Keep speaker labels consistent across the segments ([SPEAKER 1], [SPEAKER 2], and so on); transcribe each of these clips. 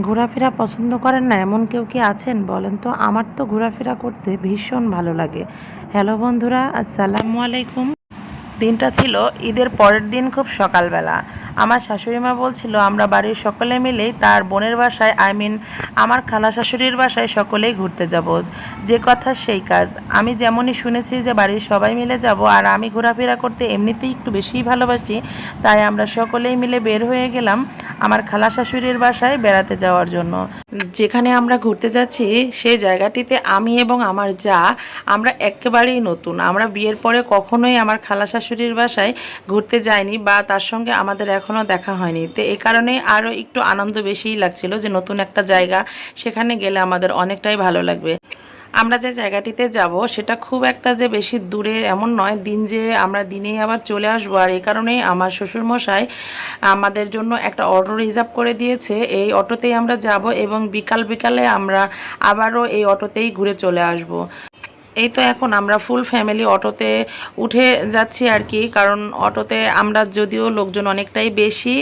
[SPEAKER 1] ঘোরাফেরা পছন্দ করেন না? এমন কেউ কি আছেন? বলেন তো, আমার তো ঘোরাফেরা করতে ভীষণ ভালো লাগে। হ্যালো বন্ধুরা, আসসালামু আলাইকুম। দিনটা ছিল ঈদের পরের দিন খুব সকালবেলা। আমার শাশুড়ি মা বলছিল, আমরা বাড়ির সকলে মিলেই তার বোনের বাসায়, আই মিন আমার খালা শাশুড়ির বাসায় সকলেই ঘুরতে যাব। যে কথা সেই কাজ। আমি যেমনই শুনেছি যে বাড়ির সবাই মিলে যাব, আর আমি ঘোরাফেরা করতে এমনিতেই একটু বেশিই ভালোবাসি, তাই আমরা সকলেই মিলে বের হয়ে গেলাম। আমার খালা শাশুড়ির বাসায় বেড়াতে যাওয়ার জন্য। যেখানে আমরা ঘুরতে যাচ্ছি সেই জায়গাটিতে আমি এবং আমার যা, আমরা একেবারেই নতুন। আমরা বিয়ের পরে কখনোই আমার খালা শাশুড়ির বাসায় ঘুরতে যাইনি বা তার সঙ্গে আমাদের এখনও দেখা হয়নি। তো এই কারণে আরও একটু আনন্দ বেশিই লাগছিল যে নতুন একটা জায়গা, সেখানে গেলে আমাদের অনেকটাই ভালো লাগবে। আমরা যে জায়গাটিতে যাব, সেটা খুব একটা যে বেশি দূরে এমন নয়। দিন যে আমরা দিনেই আবার চলে আসব, আর এই কারণেই আমার শ্বশুরমশাই আমাদের জন্য একটা অটো রিজার্ভ করে দিয়েছে। এই অটোতেই আমরা যাব এবং বিকাল বিকালে আমরা আবারও এই অটোতেই ঘুরে চলে আসব। এই তো এখন আমরা ফুল ফ্যামিলি অটোতে উঠে যাচ্ছি আর কি, কারণ অটোতে আমরা যদিও লোকজন অনেকটাই বেশি,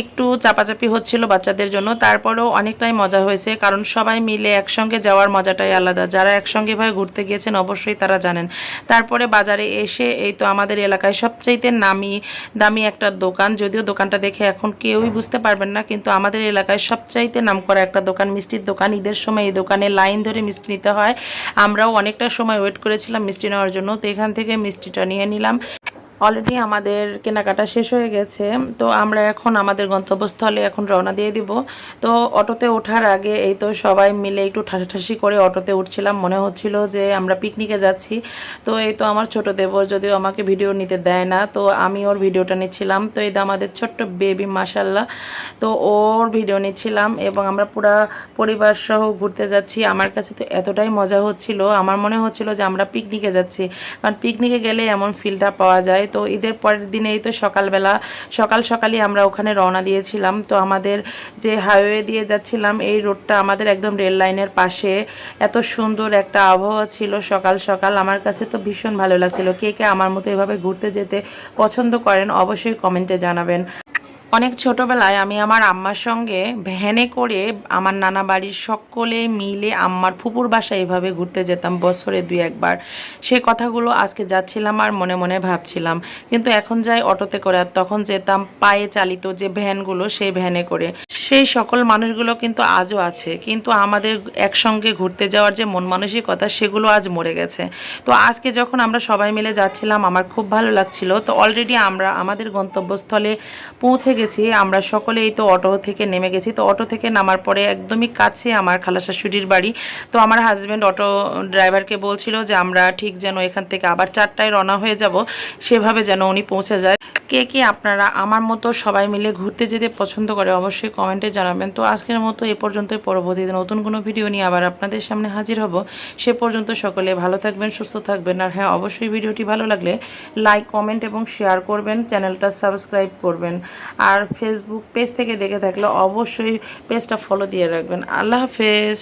[SPEAKER 1] একটু চাপাচাপি হচ্ছিল বাচ্চাদের জন্য, তারপরেও অনেকটাই মজা হয়েছে, কারণ সবাই মিলে একসঙ্গে যাওয়ার মজাটাই আলাদা, যারা একসঙ্গে ভাবে ঘুরতে গিয়েছেন অবশ্যই তারা জানেন। তারপরে বাজারে এসে এই তো আমাদের এলাকায় সবচাইতে নামি দামি একটা দোকান, যদিও দোকানটা দেখে এখন কেউই বুঝতে পারবেন না, কিন্তু আমাদের এলাকায় সবচাইতে নাম করা একটা দোকান, মিষ্টির দোকান, ঈদের সময় এই দোকানে লাইন ধরে মিষ্টি নিতে হয়, আমরাও অনেকটা সময় ওয়েট করেছিলাম মিষ্টি নেওয়ার জন্য তো এখান থেকে মিষ্টিটা নিয়ে নিলাম। অলরেডি আমাদের কেনাকাটা শেষ হয়ে গেছে, তো আমরা এখন আমাদের গন্তব্যস্থলে এখন রওনা দিয়ে দিব। তো অটোতে ওঠার আগে এই তো সবাই মিলে একটু ঠাসাঠাসি করে অটোতে উঠছিলাম। মনে হচ্ছিল যে আমরা পিকনিকে যাচ্ছি। তো এই তো আমার ছোট দেবর যদিও আমাকে ভিডিও নিতে দেয় না, তো আমি ওর ভিডিওটা নিচ্ছিলাম। তো এই তো আমাদের ছোট্ট বেবি মাসাল্লাহ তো ওর ভিডিও নিচ্ছিলাম এবং আমরা পুরা পরিবার সহ ঘুরতে যাচ্ছি। আমার কাছে তো এতটাই মজা হচ্ছিল। আমার মনে হচ্ছিল যে আমরা পিকনিকে যাচ্ছি। কারণ পিকনিকে গেলে এমন ফিলটা পাওয়া যায় তো ঈদের পরের দিনেই তো সকালবেলা, সকাল সকালই আমরা ওখানে রওনা দিয়েছিলাম। তো আমাদের যে হাইওয়ে দিয়ে যাচ্ছিলাম, এই রোডটা আমাদের একদম রেল লাইনের পাশে। এত সুন্দর একটা আবহাওয়া ছিল সকাল সকাল। আমার কাছে তো ভীষণ ভালো লাগছিল। কে কে আমার মতো এভাবে ঘুরতে যেতে পছন্দ করেন অবশ্যই কমেন্টে জানাবেন। অনেক ছোটবেলায় আমি আমার আম্মার সঙ্গে ভ্যানে করে আমার নানা বাড়ির সকলে মিলে আম্মার ফুপুর বাসায় এভাবে ঘুরতে যেতাম, বছরে দুই একবার। সে কথাগুলো আজকে যাচ্ছিলাম আর মনে মনে ভাবছিলাম। কিন্তু এখন যাই অটোতে করে আর তখন যেতাম পায়ে চালিত যে ভ্যানগুলো, সেই ভ্যানে করে। সেই সকল মানুষগুলো কিন্তু আজও আছে। কিন্তু আমাদের একসঙ্গে ঘুরতে যাওয়ার যে মন মানসিকতা, সেগুলো আজ মরে গেছে। তো আজকে যখন আমরা সবাই মিলে যাচ্ছিলাম, আমার খুব ভালো লাগছিল। তো অলরেডি আমরা, আমাদের গন্তব্যস্থলে পৌঁছে গেছি। আমরা সকলেই তো অটো থেকে নেমে গেছি। তো অটো থেকে নামার পরে একদমই কাছে আমার খালা শাশুড়ির বাড়ি। তো আমার হাজব্যান্ড অটো ড্রাইভারকে বলছিল যে, আমরা ঠিক যেন এখান থেকে আবার চারটায় রওনা হয়ে যাব। সেভাবে যেন উনি পৌঁছে যায়। কে কে আপনারা আমার মতো সবাই মিলে ঘুরতে যেতে পছন্দ করে অবশ্যই কমেন্টে জানাবেন। তো আজকের মতো এ পর্যন্তই। পরবর্তীতে নতুন কোনো ভিডিও নিয়ে আবার আপনাদের সামনে হাজির হব। সে পর্যন্ত সকলে ভালো থাকবেন, সুস্থ থাকবেন। আর হ্যাঁ অবশ্যই ভিডিওটি ভালো লাগলে লাইক কমেন্ট এবং শেয়ার করবেন, চ্যানেলটা সাবস্ক্রাইব করবেন। আর ফেসবুক পেজ থেকে দেখে থাকলে অবশ্যই পেজটা ফলো দিয়ে রাখবেন। আল্লাহ হাফেজ।